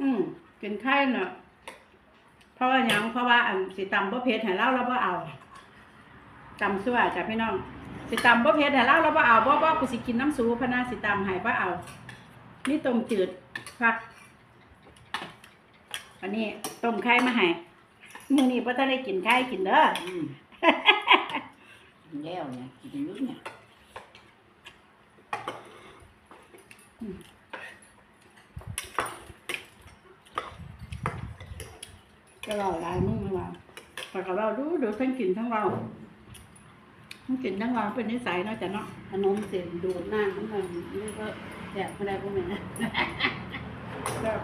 อืมเป็นไข้น่ะเพราะว่ายังเพราะว่าอันสิตำบ่เผ็ดให้เราเราบ่เอาตำซั่วจ้ะพี่น้อง สิตำบ่เผ็ดให้เราเราบ่เอาบ่บ่กูสิกินน้ำสูพนาสิตำให้บ่เอา นี่ต้มจืดผักอันนี้ต้มไข่มาให้มื้อนี้บ่ทันได้กินไข่กินเด้อ อืมกินแล้วเนี่ยกินอยู่เนี่ย ก็รอหลายมื้อไม่ว่าแต่ก็เราดูดูทั้งกินทั้งเราทั้งกินทั้งเราเป็นนิสัยเนาะจ้ะเนาะขนมเสร็จดูดหน้ามันมันนี่ก็แดกไม่ได้พวกนี้นะแบบ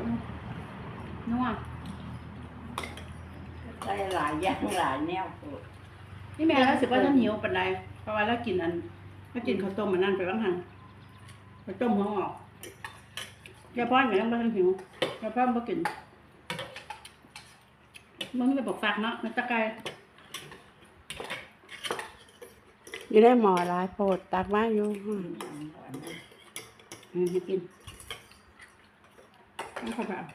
นัวใส่หลายอย่างหลายแนวโพดนี่แม่รู้สึกว่าท่านหิวปานใดเพราะว่าเรากินอันเรากินข้าวต้มมันนั่นไปบ้างหันข้าวต้มหัวงอกยาพ่อนก็ยังบ่ทันหิวยาพ่อนบ่กิน มึงเลยบอกฝากเนาะมันตะไกรอยู่ได้หมอหลายโปรดตักมาอยู่อืมอืมให้กินต้องเข้าไปเอา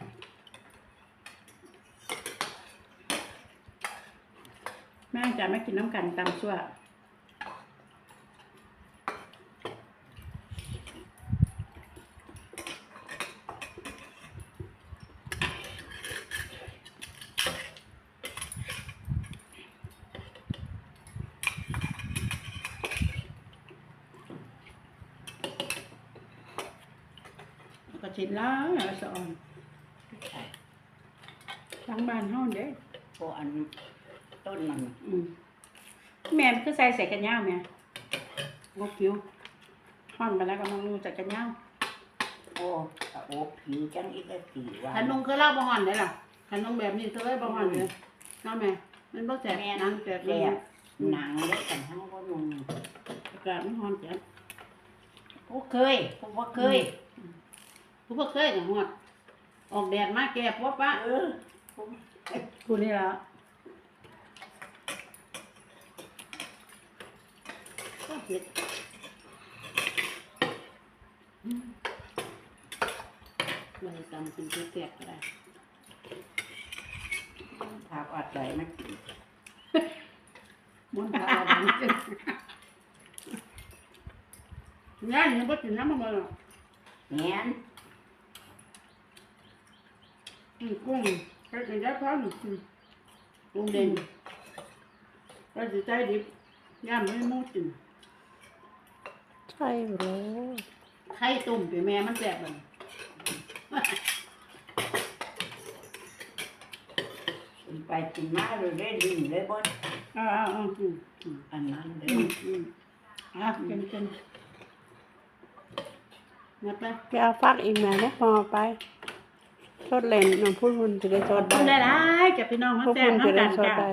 แม่จะไม่กินน้ำกันตำซั่ว ก็ชิ้นละสอนทั้งบ้านเฮาเด้โพอันต้นมันน่ะอืมแม่มันก็ใส่ใส่กันย่าวแม่งกคิ้วห่อนไปแล้วก็มังงูจักกันย่าวโอ้ตะโอบผิวจังอีกแล้วสีว่าขันนงเคยเล่าบ่ห่อนได้ล่ะขันนงแบบนี้เคยบ่ห่อนเลยเน้องแม่มันบ่แสบน้ำแสบแซ่เลยบหนังเล็กกันทั้งบ่นุ่มอากาศมันห่อนแสบผู้เคยผู้บ่เคย ผู้บ่เคยอย่างฮอด ออกแดดมาแก่ปั๊บปะเออผู้กูนี่ละก็เผ็ดอืมเลยตำกินเปียกๆก็ได้ถาอัดใดมากินมุนพาเอาดังขึ้นง่ายยังบ่กินน้ำมันมาหรอกแม่น อืมกุ้งไปกินได้พร้อมอืมกุ้งเด่นไปสิใจดิบย่ามไม่มูดกินใช่เลยไข่ต้มไปแม่มันแซ่บมันไปกินมาเลยได้ลิ้นเลยบ่อ่าอ่าอ่าอืมอืมอันนั้นเลอืยมอืมอะกินกินนับไปไปเอาฟักอีกแม่นะพอไป ทดเล่นน้องพูดหุ่นจะได้ขทอบดคุณได้ได้หลายๆกับพี่น้องมาพวกแซ่คุบณจะน้ำได้กันทดจ้ะ ได้